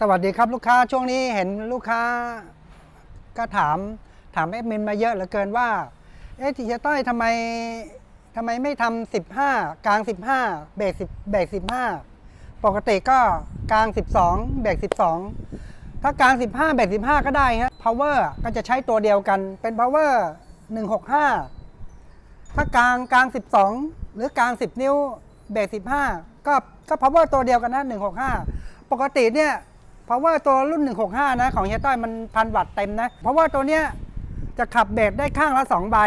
สวัสดีครับลูกค้าช่วงนี้เห็นลูกค้าก็ถามถามแอดมินมาเยอะเหลือเกินว่า เอ๊ะทีเจต้อยทำไมทำไมไม่ทำสิบห้ากลางสิบห้าเบรกสิบเบรกสิบห้าปกติก็กลางสิบสองเบรกสิบสองถ้ากลางสิบห้าเบรกสิบห้าก็ได้ฮะ power ก็จะใช้ตัวเดียวกันเป็น power หนึ่งหกห้าถ้ากลางกลาง12หรือกลาง10นิ้วเบส15ก็ก็ power ตัวเดียวกันนะ165 ปกติเนี่ย power ตัวรุ่น 165 นะของเฮียต้อยมันพันวัตต์เต็มนะ เพราะว่าตัวเนี้ยจะขับเบสได้ข้างละ 2 ใบ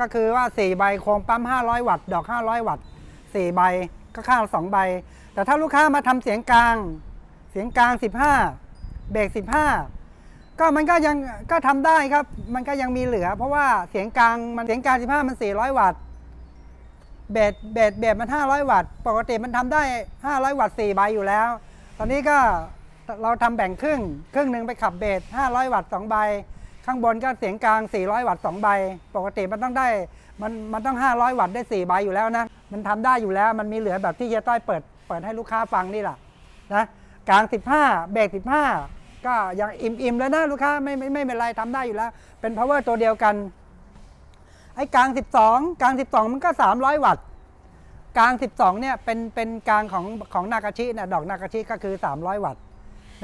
ก็คือว่า 4 ใบโครงปั๊ม 500 วัตต์ดอก 500 วัตต์4ใบก็ข้างละ2ใบ แต่ถ้าลูกค้ามาทำเสียงกลาง เสียงกลาง 15 เบรก 15 ก็มันก็ยังก็ทำได้ครับ มันก็ยังมีเหลือ เพราะว่าเสียงกลางมันเสียงกลาง 15 มัน 400 วัตต์เบสเบสเบสมัน 500 วัตต์ ปกติมันทำได้ 500 วัตต์4ใบอยู่แล้ว ตอนนี้ก็เราทำแบ่งครึ่ง ครึ่งหนึ่งไปขับเบส500 วัตต์2ใบ ข้างบนก็เสียงกลาง 400 วัตต์2ใบ ปกติมันต้องได้มันมันต้อง 500 วัตต์ได้4ใบอยู่แล้วนะ มันทำได้อยู่แล้วมันมีเหลือแบบที่เฮียต้อยเปิดเปิดให้ลูกค้าฟังนี่แหละนะกลาง 15 เบรก15 ก็ยังอิ่มๆแล้วนะลูกค้าไม่ไม่ไม่เป็นไรทำได้อยู่แล้ว เป็น power ตัวเดียวกันไอ้กลาง 12 กลาง 12 มันก็ 300 วัตต์ กลาง 12เนี่ยเป็นเป็นกลางของของนากาชินะดอกนากาชิก็คือ 300 วัตต์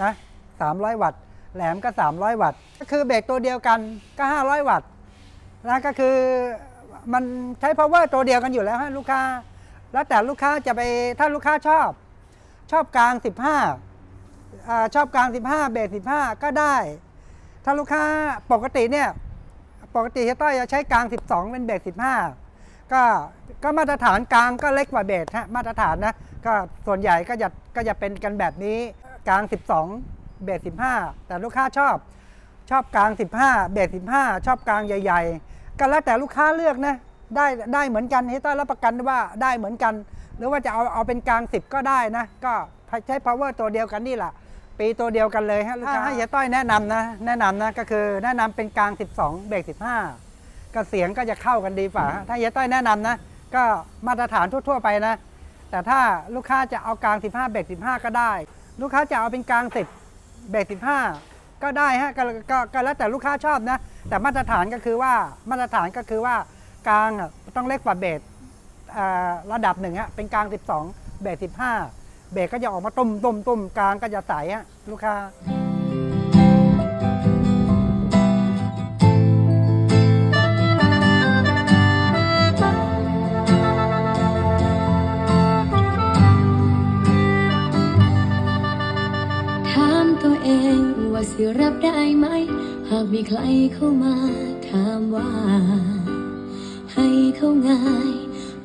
นะ300 วัตต์ แหลมก็ 300 วัตต์ ก็คือเบรกตัวเดียวกันก็ 500 วัตต์นะก็คือมันใช้ power ตัวเดียวกันอยู่แล้วฮะลูกค้า แล้วแต่ลูกค้าจะไปถ้าลูกค้าชอบ ชอบกลาง 15อาชอบกลาง 15 เบส15 ก็ได้ ถ้าลูกค้าปกติเนี่ยปกติเฮต้อยจะใช้กลาง 12 เป็นเบส15 ก็ก็มาตรฐานกลางก็เล็กกว่าเบสฮะมาตรฐานนะก็ส่วนใหญ่ก็จะก็จะเป็นกันแบบนี้กลาง 12 เบส15 แต่ลูกค้าชอบชอบกลาง 15 เบส15 ชอบกลางใหญ่ ๆ ก็แล้วแต่ลูกค้าเลือกนะได้ได้เหมือนกันเฮยต้อรับประกันว่าได้เหมือนกัน หรือว่าจะเอาเอาเป็นกลาง 10 ก็ได้นะ ก็ใช้ power ตัวเดียวกันนี่แหละปีตัวเดียวกันเลยฮะลูกค้าให้เฮียต้อยแนะนำนะแนะนำนะก็คือแนะนำเป็นกลาง 12 เบรก15 ก็เสียงก็จะเข้ากันดีฝ่า ถ้าเฮียต้อยแนะนำนะ ก็มาตรฐานทั่ว ๆ ไปนะ แต่ถ้าลูกค้าจะเอากลาง 15 เบรก15 ก็ได้ ลูกค้าจะเอาเป็นกลาง 10 เบรก15 ก็ได้ฮะกก็ก็แล้วแต่ลูกค้าชอบนะ แต่มาตรฐานก็คือว่ามาตรฐานก็คือว่ากลางอะต้องเล็กกว่าเบสอ่าระดับหนึ่งฮะเป็นกลาง 12 เบส15 เบรกก็จะออกมาตุ้มตุ้มตุ้มกลางก็จะใสฮะลูกค้า ได้ไหม หากมีใครเข้ามาถามว่า ให้เขาง่าย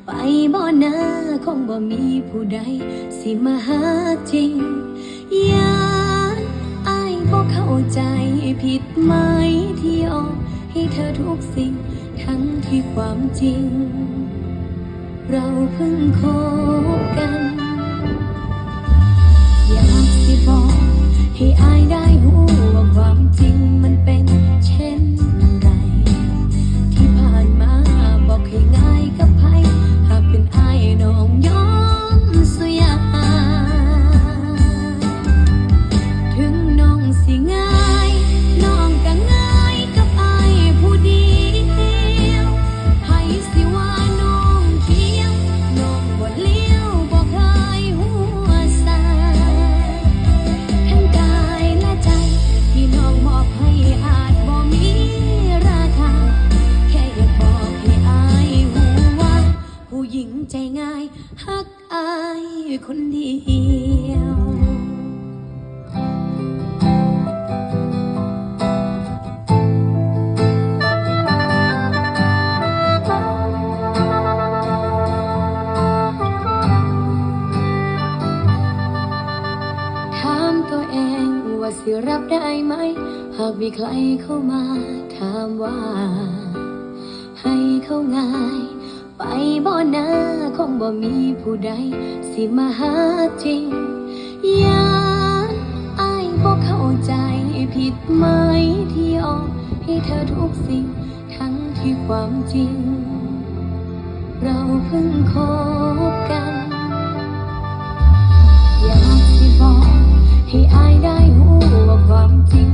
ไปบ่นาคงบ่มีผู้ใด สิมาหาจริงยานอายบ่เข้าใจผิดไหมที่ยอมให้เธอทุกสิ่งทั้งที่ความจริง เราเพิ่งคบกัน อยากสิบอกให้อายได้ ฮักอายคนเดียวถามตัวเองว่าสิรับได้ไหม หากมีใครเข้ามาถามว่า ให้เขาง่าย ไปบ่นาคงบ่มีผู้ใด สิมาหาจริงยานอายบ่เข้าใจผิดไหมที่ยอมให้เธอทุกสิ่ง ทั้งที่ความจริง เราเพิ่งคบกัน อยากสิบอกให้อายได้หูว่าความจริง